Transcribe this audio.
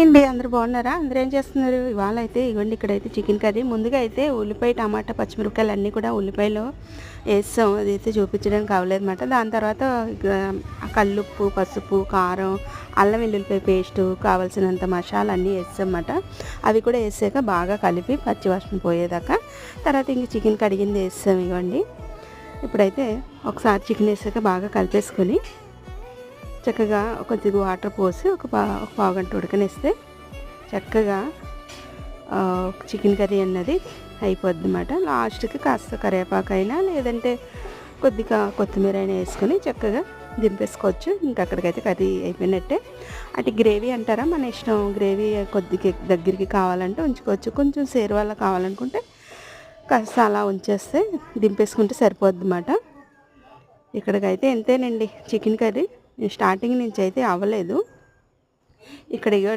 ఏంటి అందరు బాగున్నారా? అందరూ ఏం చేస్తున్నారు? ఇవాళ అయితే ఇవ్వండి ఇక్కడైతే చికెన్ కర్రీ. ముందుగా అయితే ఉల్లిపాయ టమాటా పచ్చిమిరపకాయలు అన్నీ కూడా ఉల్లిపాయలో వేస్తాం. అదైతే చూపించడానికి అవ్వలేదన్నమాట దాని తర్వాత కల్లుప్పు పసుపు కారం అల్లం వెల్లుల్లిపాయ పేస్టు కావాల్సినంత మసాలా అన్నీ వేస్తామన్నమాట. అవి కూడా వేసాక బాగా కలిపి పచ్చివాసన పోయేదాకా. తర్వాత ఇంక చికెన్ కడిగింది వేస్తాం ఇవ్వండి ఇప్పుడైతే ఒకసారి చికెన్ వేసాక బాగా కలిపేసుకొని చక్కగా కొద్దిగా వాటర్ పోసి ఒక పా ఒక పావు గంట ఉడకనిస్తే చక్కగా చికెన్ కర్రీ అన్నది అయిపోద్ది అనమాట లాస్ట్కి కాస్త కరివేపాకు అయినా లేదంటే కొద్దిగా కొత్తిమీర అయినా వేసుకొని చక్కగా దింపేసుకోవచ్చు. ఇంకా అక్కడికైతే కర్రీ అయిపోయినట్టే. అటు గ్రేవీ అంటారా? మన ఇష్టం గ్రేవీ కొద్దిగా దగ్గరికి కావాలంటే ఉంచుకోవచ్చు. కొంచెం సేరువాళ్ళ కావాలనుకుంటే కాస్త అలా ఉంచేస్తే దింపేసుకుంటే సరిపోద్ది అన్నమాట ఇక్కడికైతే ఎంతేనండి చికెన్ కర్రీ? స్టార్టింగ్ నుంచి అయితే అవ్వలేదు. ఇక్కడ